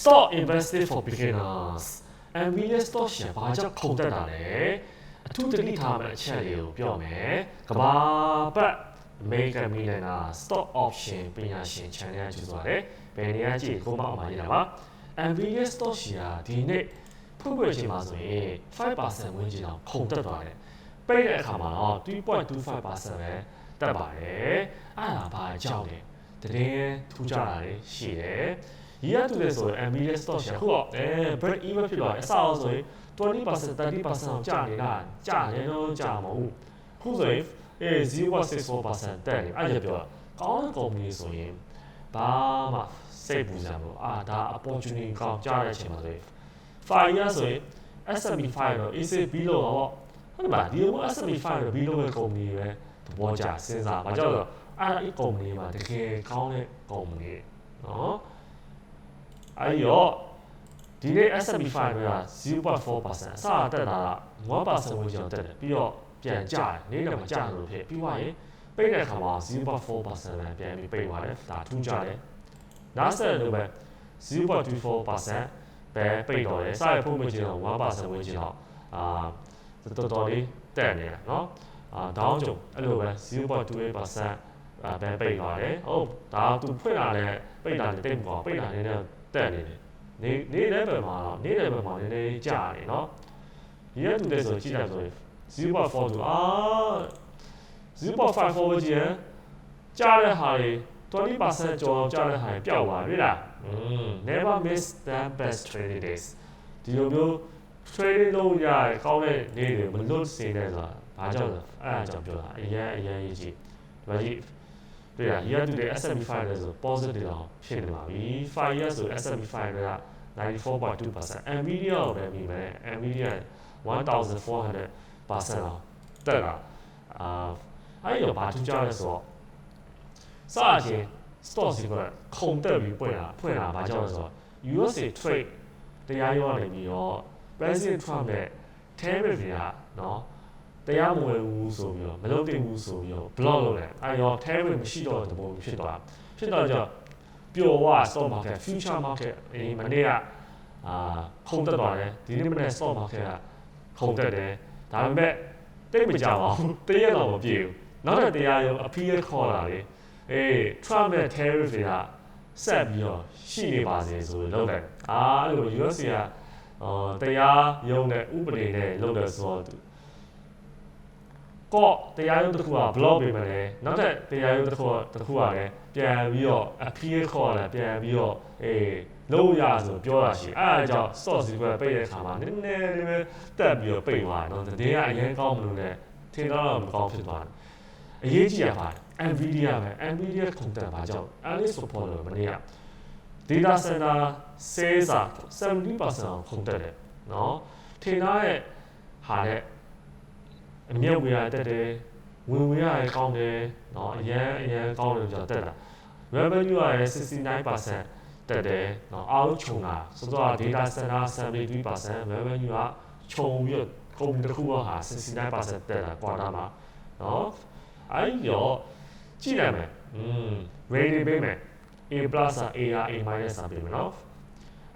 Stock invested for beginners NVIDIA stock ရှင်ဘာကြောင့်ခုန်တက်တာလဲအထူးသတိထားမယ့်အချက်လေးကိုပြောမယ်ကဘာပတ် American Millionaire Stock Option ပညာရှင် channel ကျူဆိုရတယ်ဘယ်နေရာကြည့်ကိုမအောင်ပါရတာပါ NVIDIA stock ရှင်ကဒီနေ့ဖွင့်ဖွင့်ချင်းမှာဆိုရင်5%ဝန်းကျင်အောင်ခုန်တက်သွားတယ်ပိတ်တဲ့အခါမှာတော့3.25%ပဲတက်ပါတယ်အဲ့ဒါဘာအကြောင်းလဲတည်င်းထူးခြားတာလေးရှိတယ် ရီရတူလေဆိုရင် NVIDIA stock ရှာခုတော့အဲ break even ဖြစ်သွားတယ်အစအောင်ဆိုရင်20% 30%အောင်ကျနေတာကျတယ်တော့ကျမဟုတ်ခုဆိုရင်အေး0.64%တက်နေအဲ့ဒါပြောကောင်းတဲ့ company ဆိုရင်ဘာမှစိတ်ပူစရာမလိုအာဒါ opportunity ကောင်းကြားတဲ့အချိန်မှာဆိုရင်5 year ဆိုရင် S&P 5တော့ ECB လို့တော့ဟုတ်ပါဒီလို S&P 5တော့ B လို့ပဲ company ပဲသဘောကျစဉ်းစားဘာကြောင့်လဲအဲ့ဒီ company မှာတကယ်ကောင်းတဲ့ company နော် အဲ့ရောဒီနေ့ S&P 5က0.4%အစတက်တာက1%ဝန်းကျင်တက်တယ်ပြီးတော့ပြန်ကျတယ်နေ့လည်းမကျလို့ဖြစ်ပြီးသွားရင်ပိတ်တဲ့အခါမှာ0.4%ပဲပြန်ပြီးပိတ်သွားတယ်ဒါထူးကြတယ်နောက်ဆက်လို့ပဲ0.24%ပဲပိတ်တော့တယ်စရဖို့မကျင်တော့1%ဝန်းကျင်တော့အာတော်တော်လေးတက်နေတာเนาะအာဒေါင်းကျုံအဲ့လိုပဲ0.28%အဲပဲပိတ်သွားတယ်ဟုတ်ဒါသူဖွင့်လာတဲ့ပိတ်တာနဲ့တိတ်မကောပိတ်တာနဲ့ တက်နေတယ်နေနေနံပါတ်မှာနေနံပါတ်မှာနည်းနည်းကြာနေနော်ဒီရတူတဲ့ဆိုကြည့်လိုက်ဆို0.4ဆိုအာ0.5 forward ကြီးကြာတဲ့ဟာတွေ20%ကျော်ကြားတဲ့ဟာပျောက်သွားပြီလားอืม never miss the best trading days ဒီလိုမျိုး trading လုပ်ရတဲ့ကောင်းတဲ့နေ့တွေမလွတ်စေနဲ့ဆိုတာဘာကြောင့်လဲအဲ့ဒါကြောင့်ပြောတာအရင်အရင်ကြီးဒီမှာကြီး တွေ့ရ year to day S&P 5လဲဆို positive အောင်ဖြစ်နေပါပြီ5 years ဆို S&P 5က94.2% Nvidia ကိုပဲပြီးမယ် Nvidia 1400 percent အောင်တက်လာအာအဲ့ရောဘာထူးခြားလဲဆိုတော့စအချင်း stock စီကခုန်တက်ပြီးပွင့်လာဖွင့်လာဘာကြောင့်လဲဆိုတော့ USA trade တရားရောနေပြီးတော့ President Trump နဲ့ tariff တွေကနော် တရားမဝင်ဘူးဆိုပြီးတော့မလုပ်တင်ဘူးဆိုပြီးတော့ block လုပ်တယ်အဲရော tariff မရှိတော့တဲ့ပုံဖြစ်သွားဖြစ်တော့ကြောင့်ပျော်ဝ stock market future market ဒီမနေ့ကအာခုန်တက်သွားတယ်ဒီနေ့မနေ့ stock market ကခုန်တက်တယ်ဒါပေမဲ့တိတ်မကြပါဘူးတရက်တော့မပြေဘူးနောက်တဲ့တရားရုံအဖီးခေါ်လာလေအေး Trump နဲ့ tariff တွေကဆက်ပြီးတော့ရှိနေပါစေဆိုလို့လုပ်တယ်အာအဲ့လို US ကအော်တရားရုံးနဲ့ဥပဒေနဲ့လုပ်တယ်ဆိုတော့ ကော့တရားရုံးတစ်ခုက block ပေးမယ်လေနောက်ထပ်တရားရုံးတစ်ခုကတစ်ခုကလည်းပြန်ပြီးတော့ appeal ခေါ်လာပြန်ပြီးတော့အေးလို့ရဆိုပြောတာရှိအဲအကြောင်း source စီကပိတ်တဲ့အခါမှာနည်းနည်းလေးပဲတက်ပြီးတော့ပိတ်သွားတယ်နော်တည်ကအရင်ကောင်းမလို့နဲ့ထင်တော့မကောင်းဖြစ်သွားတယ်အရေးကြီးရပါတယ် Nvidia ပဲ Nvidia ခုန်တက်ပါကြောင့် Alice support လို့မနေ့က data center sales 70%ခုန်တက်တယ်နော်ထင်ထားတဲ့ဟာတဲ့ အမြတ်ဝေရတက်တယ်ဝင်ဝေရရကောင်းတယ်နော်အရန်အရန်ကောင်းတယ်ဆိုတော့တက်တာ revenue ရ69%တက်တယ်နော်အောက်ခြုံတာဆိုတော့ data center 73% revenue ကခြုံပြီးတော့ကုန်တစ်ခုကဟာ69%တက်တာ quarter မှာနော်အဲ့ရောကြည့်ရမယ်อืม ready ပေးမယ် A plus က A က A minus စာပေးမယ်နော်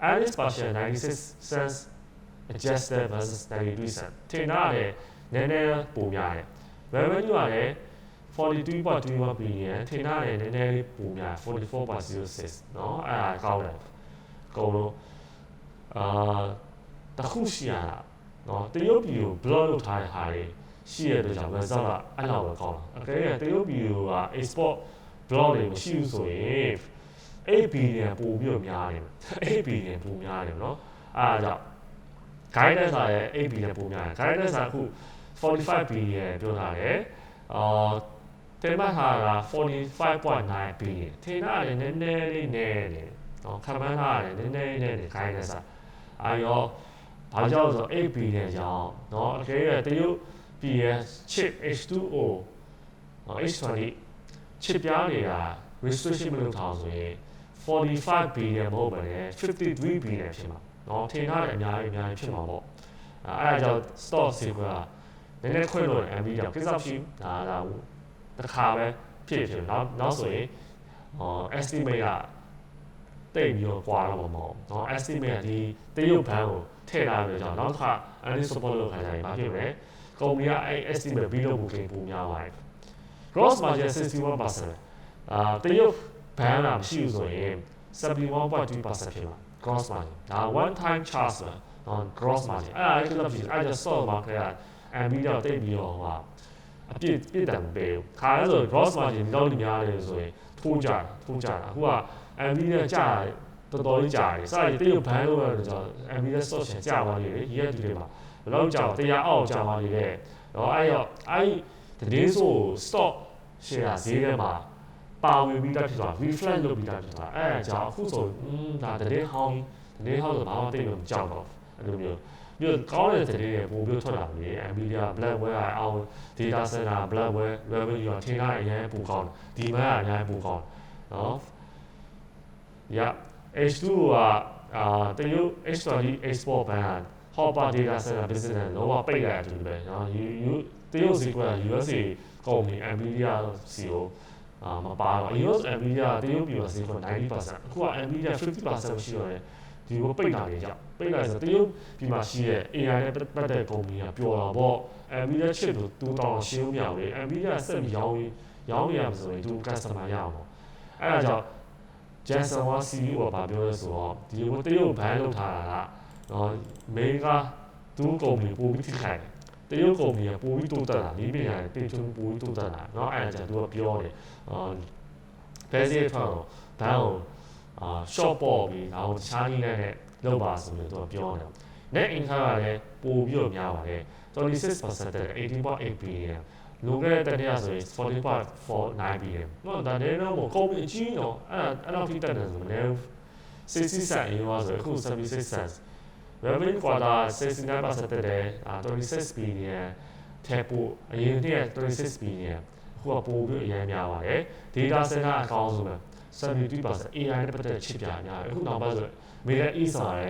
Alice partial 96 cents adjusted versus 92 cents ထင်တာလေ နည်းနည်းပိုများတယ် revenue ကလည်း42.21 billion ထင်တာလေနည်းနည်းလေးပိုများ44.06เนาะအဲ့ဒါကောင်းတယ်အကုန်လုံးအာတခုရှိရတာเนาะတရုတ်ပြည်ကို block လုပ်ထားတဲ့ဟာတွေရှိရတဲ့ကြောင့် result ကအဲ့လောက်ပဲကောင်းတာအကယ်၍တရုတ်ပြည်က export block တွေမရှိဘူးဆိုရင်8 billion ပို့ပြီးတော့များတယ်8 billion ပိုများတယ်เนาะအဲ့ဒါကြောင့် guidance ကလည်း8 billion ပိုများတယ် guidance ကအခု 45 billion ပြောထားတယ်အာတင်မဟာက45.9 billion ထင်တာလည်းနည်းနည်းလေးနည်းတယ်နော်ခမန်းထားတယ်နည်းနည်းလေးနည်းတယ်ခိုင်းနေစားအာရောဘာကြောင့်ဆို8 billion ကြောင်းနော်အကယ်၍တရုတ် PS chip H2O H20 chip ပြားတွေက restriction မလုပ်ထားဆိုရင်45 billion မဟုတ်ပါနဲ့53 billion ဖြစ်မှာနော်ထင်တာလည်းအများကြီးအများကြီးဖြစ်မှာပေါ့အဲအဲဒါကြောင့် stock စီကွာ နည်းနည်းခွင့်လို့ MB ကြောင့်ကိစ္စရှိဒါဒါတစ်ခါပဲဖြစ်ဖြစ်နောက်နောက်ဆိုရင်ဟော estimate က တိတ်ပြီးတော့ကွာတော့မှာမဟုတ်เนาะ estimate ကဒီတရုတ်ဘဏ်ကိုထည့်ထားပြီးတော့နောက်တစ်ခါ analyst support လုပ်ခိုင်းကြရင်ဘာဖြစ်မလဲကုမ္ပဏီကအဲ့ estimate ပြီးလို့ booking ပုံများပါတယ် gross margin 61%အာတရုတ်ဘဏ်လာမရှိဘူးဆိုရင်71.2%ဖြစ်မှာ gross margin ဒါ one time charge ပဲ on gross margin အဲ့ဒါလည်းဖြစ်အဲ့ဒါ soft market က Nvidia တိတ်ပြီးတော့ဟာအပြည့်ပြည့်တံပေးခါလဲဆို gross margin ဒီလောက်ကြီးများတယ်ဆိုရင်ထိုးကြထိုးကြတာအခုက Nvidia ကြာတော်တော်ကြီးကြာတယ်စရည်တရုတ်ဘန်းလို့လည်းကျွန်တော် Nvidia stock ချင်ကြာသွားနေတယ်ရည်ရည်တွေမှာဘယ်လောက်ကြာတရားအောက်ကြာသွားနေတယ်တော့အဲ့တော့အဲ့တည်ဆို stock share ဈေးထဲမှာပါဝင်ပြီးသားဖြစ်သွား reflect လုပ်ပြီးသားဖြစ်သွားအဲ့ဒါကြောင့်အခုဆိုอืมဒါတည်ဟောင်းတည်ဟောင်းဆိုဘာမှသိလို့မကြောက်တော့အဲ့လိုမျိုး ပြီးတော့ကောင်းတဲ့တည်ရဲ့ပုံပြထွက်လာပြီ Nvidia Blackwell အောင် data center Blackwell revenue ထင်တာအရင်ပိုကောင်းဒီမှာအရင်ပိုကောင်းနော် yeah H2 ကအာတရုတ် H20 export ban Hopper data center business လောကပိတ်လိုက်အတူတူပဲနော် you တရုတ်စီက USA ကုမ္ပဏီ Nvidia စီကိုအာမပါတော့ US Nvidia တရုတ်ပြည်မှာစီက90%အခုက Nvidia 50%ရှိတော့တယ်ဒီကိုပိတ်တာတွေကြောင့် ပိတ်လိုက်ဆိုတရုတ်ပြည်မှာရှိတဲ့ AI နဲ့ပတ်သက်တဲ့ကုမ္ပဏီကပျော်တော့ဗော Nvidia chip ကိုတူတောင်းရှင်းဦးမြောက်လေ Nvidia ဆက်ပြီးရောင်းရောင်းရမှာဆိုရင်သူ customer ရအောင်ပေါ့အဲ့ဒါကြောင့် Jensen ဝါ CEO ကဘာပြောလဲဆိုတော့ဒီလိုတရုတ်ဘန်လုပ်ထားတာကနော်မေကသူ့ကုမ္ပဏီပိုပြီးထိခိုက်တယ်တရုတ်ကုမ္ပဏီကပိုပြီးတိုးတက်တာဒီပြင်ရတယ်တင်ချုံပိုပြီးတိုးတက်တာเนาะအဲ့ဒါကြောင့်သူကပြောတယ်အာဘယ်စီထောက်တော့ဘန်ကိုအာ short ပေါ်ပြီးဒါကိုတခြားနည်းနဲ့ လောက်ပါဆိုလို့သူကပြောတယ် net income ကလည်းပိုပြီးတော့များပါတယ်26%တဲ့18.8 billion လိုခဲ့တဲ့တနေ့ဆိုရင်14.49 billion တော့ဒါလည်းတော့ကုမ္ပဏီအကြီးနော်အဲ့အဲ့တော့ထိတက်တယ်ဆိုလည်း60 cent အရင်ကဆိုအခု76 cents revenue quarter 69%တက်တယ်26 billion ထက်ပိုအရင်တည်း26 billion အခုကပိုပြီးအရင်များပါတယ် data center အကောင်းဆုံးပဲ72% AI နဲ့ပတ်သက်တဲ့ chip ပြများတယ်အခုနောက်ပိုင်းဆို Middle East ဆိုရဲ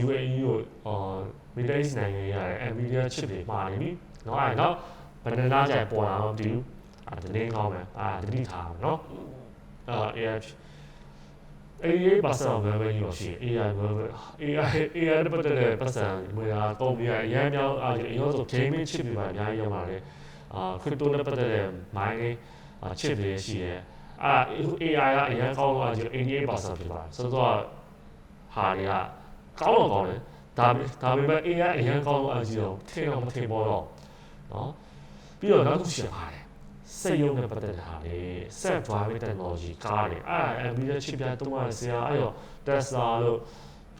UAE ကိုအာ Middle East နိုင်ငံရတဲ့ Nvidia chip တွေမှာနေပြီเนาะအဲ့တော့ဘယ်နှနာကြပေါ်လာတော့မသိဘူးအာတနေ့ကောင်းမယ်အာတတိထားမယ်เนาะအာ AI AI ပါစံဘယ်ဘယ်ရောရှိ AI ဘယ်ဘယ် AI AI တဲ့ပတ်သက်တဲ့ပတ်စံမွေးတာကုမ္ပဏီကအများများအာအရင်ဆို gaming chip တွေပါအများကြီးရောက်လာတယ်အာ crypto နဲ့ပတ်သက်တဲ့ mining chip တွေရှိတယ်အာ AI ကအရင်ကောင်းတော့88%ဖြစ်ပါတယ်ဆိုတော့ ဟာတွေကကောင်းတော့ကောင်းတယ်ဒါဒါပေမဲ့အင်းကအရင်ကောင်းတော့အကြီးတော့ထင်တော့မထင်ပေါ်တော့နော်ပြီးတော့နောက်တစ်ခုရှိပါတယ်စက်ရုံနဲ့ပတ်သက်တာလေ self driving technology ကားတွေအဲ့အမ်ဘီလက်ချစ်ပြတုံးရဆရာအဲ့တော့ Tesla လို့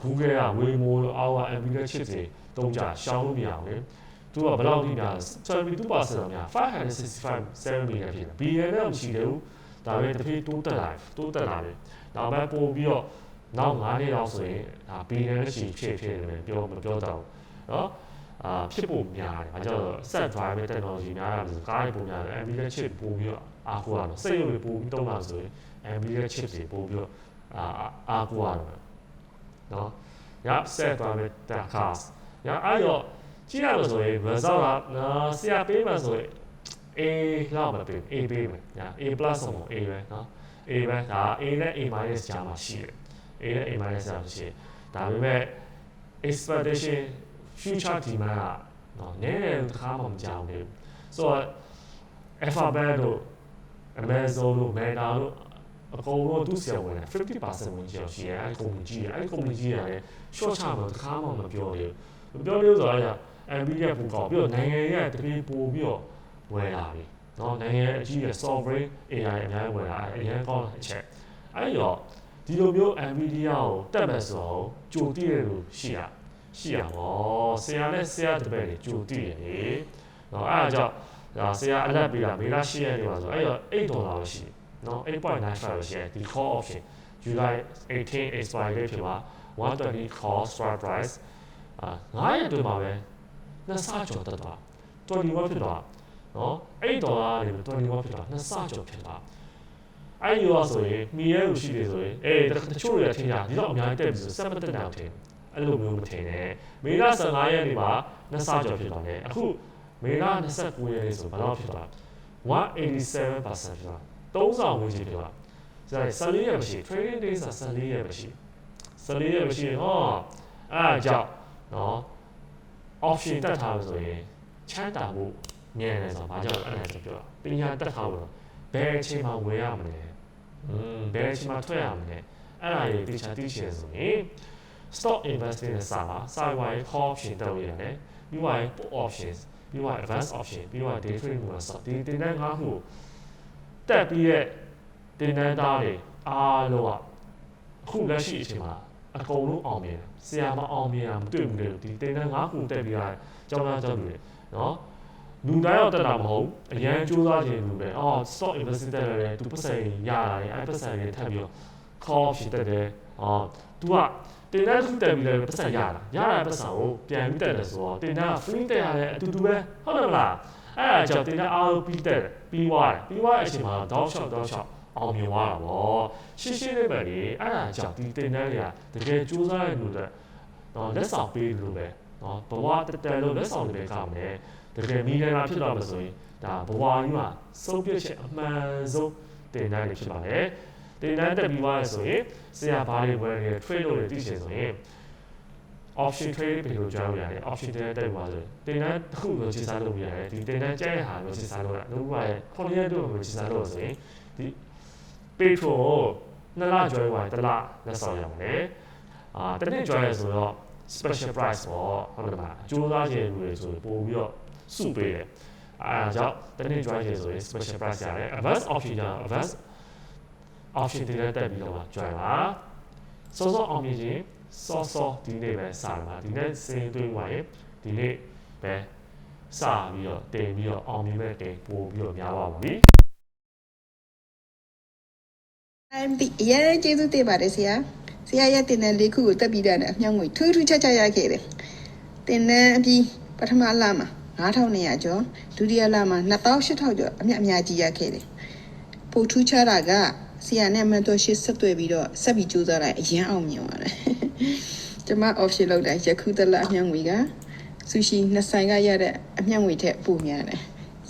Google က Waymo လို့အောက်က ambulance chip တွေတုံးကြရှောင်းလို့မရအောင်လေသူကဘယ်လောက်ထိများ72%များ565 million ဖြစ်တယ် billion လောက်ရှိတယ်ဘူးဒါပေမဲ့တစ်ဖြည်းတိုးတက်လာတိုးတက်လာတယ်နောက်မှပို့ပြီးတော့ နောက်9နှစ်လောက်ဆိုရင်ဒါ billion နဲ့ရှိဖြစ်ဖြစ်တယ်ပြောမပြောတော့เนาะအာဖြစ်ဖို့များတယ်။အဲကြောင့် set driver technology များတာဆိုကားတွေပုံများတယ် Nvidia chip ပို့ပြီးတော့အားကိုးရတော့စိတ်ရုပ်တွေပို့ပြီးတုံးလာဆိုရင် Nvidia chip တွေပို့ပြီးတော့အာအားကိုးရတော့နော်။ည set driver cars ညအဲ့တော့ကြည့်ရလို့ဆိုရင် result ကနော်ဆရာပေးမှဆိုရင် A လောက်ပဲပေး A ပေးမယ်။ည A+ ဆိုတော့ A ပဲနော်။ A ပဲဒါ A နဲ့ A- ကြားမှာရှိတယ်။ A နဲ့ A- ကြားမှာရှိတယ်။ဒါပေမဲ့ expectation future demand ကနော်နည်းတယ်တခါမှမကြောက်ဘူးဆိုတော့ Alphabet တို့ Amazon တို့ Meta တို့အကုန်လုံးသူ့ဆရာဝင်တယ်50%ဝင်ကျော်ရှိတယ်အဲ့ကုမ္ပဏီကြီးအဲ့ကုမ္ပဏီကြီးရတယ် short ချမှာတခါမှမပြောဘူးမပြောလို့ဆိုတော့ Nvidia ပူကောက်ပြီးတော့နိုင်ငံရဲ့တပြေးပို့ပြီးတော့ဝယ်လာပြီနော်နိုင်ငံရဲ့အကြီးရဲ့ sovereign AI အများကြီးဝယ်လာအရင်ကောင်းတဲ့အချက်အဲ့တော့ ဒီလိုမျိုး Nvidia ကိုတက်မယ်ဆိုတော့ကြိုတည်ရလို့ရှိရရှိရပါဘောဆရာနဲ့ဆရာတပည့်တွေကြိုတည်ရလေနော်အဲ့ဒါကြောင့်ဒါဆရာအလက်ပေးတာမေလ10ရက်နေပါဆိုအဲ့တော့8ဒေါ်လာပဲရှိနော်8.95ပဲရှိတယ်ဒီ call option July 18 expiry date ဖြစ်ပါ120 call strike price အာ9ရက်အတွင်းမှာပဲနှစ်ဆကျော်တက်သွား21ဖြစ်သွားနော်8ဒေါ်လာနေ21ဖြစ်သွားနှစ်ဆကျော်ဖြစ်သွား အဲ့ဒီရောဆိုရင်မိရဲလို့ရှိတယ်ဆိုရင်အေးတချို့တွေထင်ကြဒီတော့အများကြီးတက်ပြီဆိုစက်မတက်တာထင်အဲ့လိုမျိုးမထင်နဲ့မေလ15ရက်နေ့မှာနှစ်ဆကျော်ဖြစ်သွားတယ်အခုမေလ29ရက်နေ့ဆိုဘယ်လောက်ဖြစ်သွား187%ဖြစ်သွား3ဆောင်ဝင်ချင်ဖြစ်သွားဆရာ14ရက်မရှိ trading days က14ရက်မရှိ14ရက်မရှိဟောအဲ့ဒါကြောင့်နော် option တက်ထားလို့ဆိုရင်ချမ်းသာမှုမြင်တယ်ဆိုတော့ဘာကြောင့်အဲ့ဒါဆိုပြောတာပညာတက်ထားလို့ဘယ်အချိန်မှာဝယ်ရမလဲ อืมဘယ်အချိန်မှာထွက်ရမလဲအဲ့ဒါတွေသိချာသိချင်ဆိုရင် stock investing နဲ့စာပါစာရွာရေး call option တက်လို့ရတယ်ပြီးသွားရင် put options ပြီးသွားရင် advanced option ပြီးသွားရင် day trading မှာစဒီတင်တဲ့ငါးခုတက်ပြီးရဲ့တင်တဲ့သားတွေအားလုံးကအခုလက်ရှိအချိန်မှာအကုန်လုံးအောင်မြင်တယ်ဆရာမအောင်မြင်တာမတွေ့ဘူးလေဒီတင်တဲ့ငါးခုတက်ပြီးတော့ကျောင်းသားကျောင်းသူတွေနော် လူတိုင်းတော့တက်တာမဟုတ်ဘူးအရန်စူးစမ်းခြင်းလူပဲအော် stock investing တက်ရတယ်သူပတ်စံရလာတယ်အဲ့ပတ်စံတွေထပ်ပြီးတော့ call option တက်တယ်အော် तू ကတင်တဲ့သူတက်ပြီးလည်းပတ်စံရလာရလာပတ်စံကိုပြန်ပြီးတက်တယ်ဆိုတော့တင်တဲ့ free တက်ရတယ်အတူတူပဲဟုတ်တယ်မလားအဲ့ဒါကြောင့်တင်တဲ့ ROP တက်တယ်ပြီးသွားတယ်ပြီးသွားတဲ့အချိန်မှာ down shot down shot အောင်မြင်သွားတာပေါ့ရှင်းရှင်းလေးပဲလေအဲ့ဒါကြောင့်ဒီတင်တဲ့တွေကတကယ်စူးစမ်းရလို့တဲ့တော့လက်ဆောင်ပေးလို့ပဲ နော်ဘဝတက်တက်လို့လက်ဆောင်တွေပဲကောင်းတယ်တကယ်မီးနေတာဖြစ်တော့မဆိုရင်ဒါဘဝကြီးမှာစုပ်ပြည့်ချက်အမှန်ဆုံးတင်တဲ့တွေဖြစ်ပါတယ်တင်တဲ့တက်ပြီးသွားရဆိုရင်ဆရာဘာတွေဝယ်နေ trade လို့သိချင်ဆိုရင် option trade ဘယ်လိုကြောင်းရလဲ option တဲ့တက်သွားဆိုတင်တဲ့တစ်ခုကိုစစ်စားလုပ်ရတယ်ဒီတင်တဲ့ကျဲဟာကိုစစ်စားလုပ်ရလုံးဝရဲ့ခေါင်းရဲတို့ကိုစစ်စားလုပ်ဆိုရင်ဒီ petrol နှစ်လ join ဝိုင်းတစ်လလက်ဆောင်ရမယ်အာတစ်နှစ် join ရဆိုတော့ special price ပေါ့ဟုတ်တယ်မလားအကျိုးသားခြင်းလူတွေဆိုပို့ပြီးတော့စုပေးတယ်အဲဒါကြောင့်တစ်နှစ် join ခြင်းဆိုရင် special price ရတယ် advance option ကျတော့ advance option တွေနဲ့တက်ပြီးတော့ join ပါစောစောအောင်မြင်ခြင်းစောစောဒီနေ့ပဲစတယ်ပါဒီနေ့စင်းသွင်းသွားရင်ဒီနေ့ပဲစပြီးတော့တင်ပြီးတော့အောင်မြင်မဲ့တင်ပို့ပြီးတော့များပါပါပြီ MD အရေးကျေးဇူးတင်ပါတယ်ဆရာ ဆရာရဲ့တင်တဲ့လေးခုကိုတက်ပြီးတာနဲ့အမြောက်ငွေထူးထူးခြားခြားရခဲ့တယ်တင်တဲ့အပြီးပထမလမှာ9200ကျော်ဒုတိယလမှာ2800ကျော်အမြတ်အများကြီးရခဲ့တယ်ပိုထူးခြားတာကဆရာနဲ့မန်တော်ရှစ်ဆက်သွယ်ပြီးတော့ဆက်ပြီးကြိုးစားလိုက်အရင်အောင်မြင်သွားတယ်ကျွန်မ option လောက်တာယခုတလအမြောက်ငွေကဆူရှီနှစ်ဆိုင်ကရတဲ့အမြောက်ငွေထက်ပိုများတယ်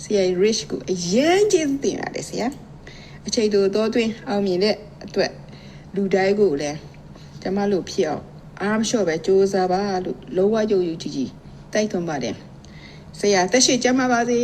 ဆရာ rich ကိုအရင်ကျေးဇူးတင်ပါတယ်ဆရာအချိန်တိုတော့တွင်အောင်မြင်တဲ့အတွက်လူတိုင်းကိုလည်း ကျမတို့ဖြစ်အောင်အားမလျှော့ပဲစူးစမ်းပါလို့လောကယုံယုံကြည်ကြည်တိုက်တွန်းပါတယ်ဆရာတက်ရှိကျမ်းပါပါစေ